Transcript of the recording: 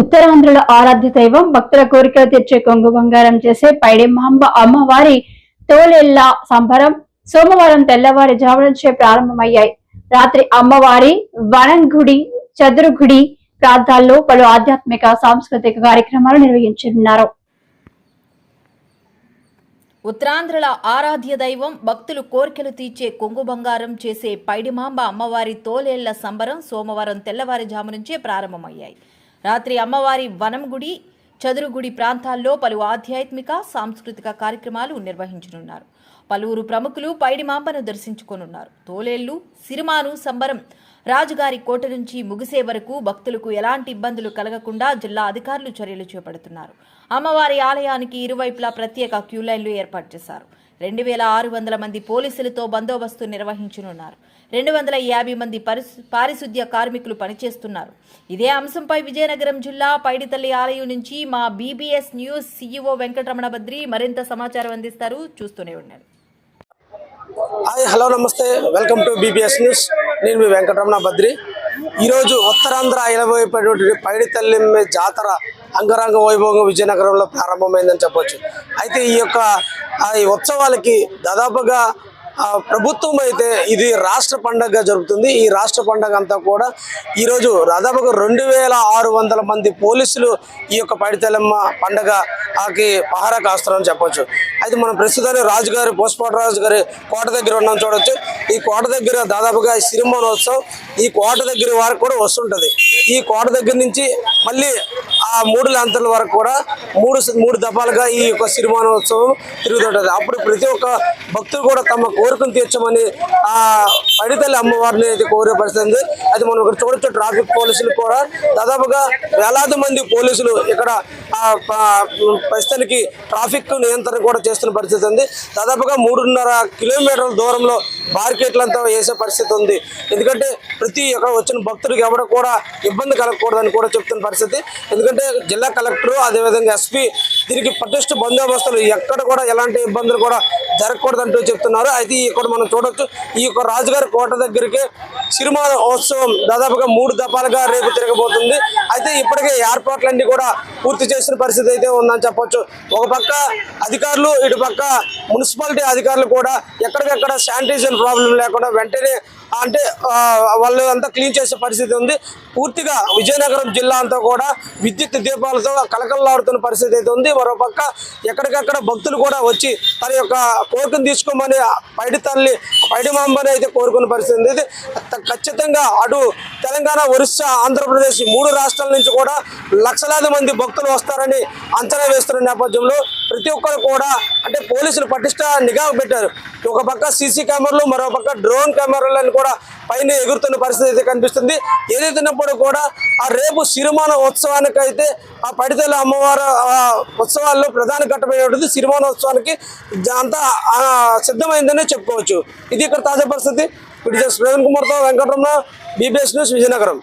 ఉత్తరాంధ్రుల ఆరాధ్య దైవం భక్తుల కోరికలు తీర్చే కొంగు బంగారం చేసే పైడిమాంబ అమ్మవారి తోలెళ్ళ సంబరం సోమవారం తెల్లవారి జామునుంచే ప్రారంభమయ్యాయి. రాత్రి అమ్మవారి వనంగుడి చదురుగుడి ప్రాంతాల్లో పలు ఆధ్యాత్మిక సాంస్కృతిక కార్యక్రమాలు నిర్వహించనున్నారు. ఉత్తరాంధ్రుల ఆరాధ్య దైవం భక్తులు కోరికలు తీర్చే కొంగు బంగారం చేసే పైడిమాంబ అమ్మవారి తోలేళ్ళ సంబరం సోమవారం తెల్లవారుజాము నుంచే ప్రారంభమయ్యాయి. రాత్రి అమ్మవారి వనం గుడి చదురుగుడి ప్రాంతాల్లో పలు ఆధ్యాత్మిక సాంస్కృతిక కార్యక్రమాలు నిర్వహించనున్నారు. పలువురు ప్రముఖులు పైడిమాంబను దర్శించుకోనున్నారు. తోలేళ్ళు సిరిమాను సంబరం రాజుగారి కోట నుంచి ముగిసే వరకు భక్తులకు ఎలాంటి ఇబ్బందులు కలగకుండా జిల్లా అధికారులు చర్యలు చేపడుతున్నారు. అమ్మవారి ఆలయానికి ఇరువైపులా ప్రత్యేక క్యూ లైన్లు ఏర్పాటు చేశారు. రెండు వేల ఆరు వందల మంది పోలీసులతో బందోబస్తు నిర్వహించనున్నారు. రెండు వందల యాభై మంది పరిశు పారిశుద్ధ్య కార్మికులు పనిచేస్తున్నారు. ఇదే అంశంపై విజయనగరం జిల్లా పైడితల్లి ఆలయం నుంచి మా BBS news CEO Venkataramana Badri మరింత సమాచారం అందిస్తారు. చూస్తూనే ఉండండి. హాయ్ హలో నమస్తే. Welcome to BBS news. నేను మీ వెంకటరమణ బద్రి. ఈరోజు ఉత్తరాంధ్ర ఇలవైపోయినటువంటి పైడితల్లి జాతర అంగరంగ వైభవంగా విజయనగరంలో ప్రారంభమైందని చెప్పొచ్చు. అయితే ఈ యొక్క ఈ ఉత్సవాలకి దాదాపుగా ప్రభుత్వం అయితే ఇది రాష్ట్ర పండగగా జరుగుతుంది ఈ రాష్ట్ర పండగ అంతా కూడా ఈరోజు దాదాపుగా రెండు వేల ఆరు వందల మంది పోలీసులు ఈ యొక్క పైడితెల్లమ్మ పండగకి పహారా కాస్తారని చెప్పొచ్చు. అయితే మనం ప్రస్తుతాన్ని రాజుగారి పోస్పోర్ట్ రాజు గారి కోట దగ్గర ఉన్నాం చూడొచ్చు. ఈ కోట దగ్గర దాదాపుగా సిరిమోనోత్సవం ఈ కోట దగ్గర వరకు కూడా వస్తుంటుంది. ఈ కోట దగ్గర నుంచి మళ్ళీ ఆ మూడు లాంతర్ల వరకు కూడా మూడు మూడు దఫాలుగా ఈ యొక్క సిరిమానోత్సవం తిరుగుతుంటుంది. అప్పుడు ప్రతి ఒక్క భక్తులు కూడా తమ కోరికను తీర్చమని ఆ పడితల్లి అమ్మవారిని అయితే కోరే పరిస్థితి ఉంది. అది మనం ఇక్కడ చూడొచ్చు ట్రాఫిక్ పోలీసులు కూడా దాదాపుగా వేలాది మంది పోలీసులు ఇక్కడ పరిస్థితులకి ప్రస్తుతానికి ట్రాఫిక్ నియంత్రణ కూడా చేస్తున్న పరిస్థితి ఉంది. దాదాపుగా మూడున్నర కిలోమీటర్ల దూరంలో బార్కెట్లంతా వేసే పరిస్థితి ఉంది. ఎందుకంటే ప్రతి ఇక్కడ వచ్చిన భక్తుడికి ఎవరు కూడా ఇబ్బంది కలగకూడదని కూడా చెప్తున్న పరిస్థితి. ఎందుకంటే జిల్లా కలెక్టర్ అదేవిధంగా ఎస్పీ దీనికి పటిష్ట బందోబస్తులు ఎక్కడ కూడా ఎలాంటి ఇబ్బందులు కూడా జరగకూడదంటూ చెప్తున్నారు. అయితే ఇక్కడ మనం చూడొచ్చు. ఈ యొక్క రాజుగారి కోట దగ్గరికి సినిమా ఉత్సవం దాదాపుగా మూడు దఫాలుగా రేపు తిరగబోతుంది. అయితే ఇప్పటికే ఏర్పాట్లన్నీ కూడా పూర్తి చేసిన పరిస్థితి అయితే ఉందని చెప్పొచ్చు. ఒక పక్క అధికారులు ఇటు పక్క మున్సిపాలిటీ అధికారులు కూడా ఎక్కడికెక్కడ శానిటైజేషన్ ప్రాబ్లం లేకుండా వెంటనే అంటే వాళ్ళు అంతా క్లీన్ చేసే పరిస్థితి ఉంది. పూర్తిగా విజయనగరం జిల్లా అంతా కూడా విద్యుత్ దీపాలతో కలకలలాడుతున్న పరిస్థితి అయితే ఉంది. మరోపక్క ఎక్కడికక్కడ భక్తులు కూడా వచ్చి తన యొక్క కోరికను తీసుకోమని పైడి తల్లి పైడి మాంబని అయితే కోరుకున్న పరిస్థితి ఉంది. ఇది ఖచ్చితంగా అటు తెలంగాణ ఒరిస్సా ఆంధ్రప్రదేశ్ మూడు రాష్ట్రాల నుంచి కూడా లక్షలాది మంది భక్తులు వస్తారని అంచనా వేస్తున్న నేపథ్యంలో ప్రతి ఒక్కరు కూడా అంటే పోలీసులు పటిష్ట నిఘా పెట్టారు. ఒక పక్క సీసీ కెమెరాలు మరో పక్క డ్రోన్ కెమెరాలను కూడా పైన ఎగురుతున్న పరిస్థితి అయితే కనిపిస్తుంది. ఏదైతున్నప్పుడు కూడా ఆ రేపు సిరిమాన ఉత్సవానికి అయితే ఆ పడితల అమ్మవారు ఉత్సవాల్లో ప్రధాన ఘట్టమైనటువంటి సిరిమాన ఉత్సవానికి అంతా సిద్ధమైందనే చెప్పుకోవచ్చు. ఇది ఇక్కడ తాజా పరిస్థితి. ఇటు ప్రవీణ్ కుమార్తో వెంకటరమణ బీబీఎస్ న్యూస్ విజయనగరం.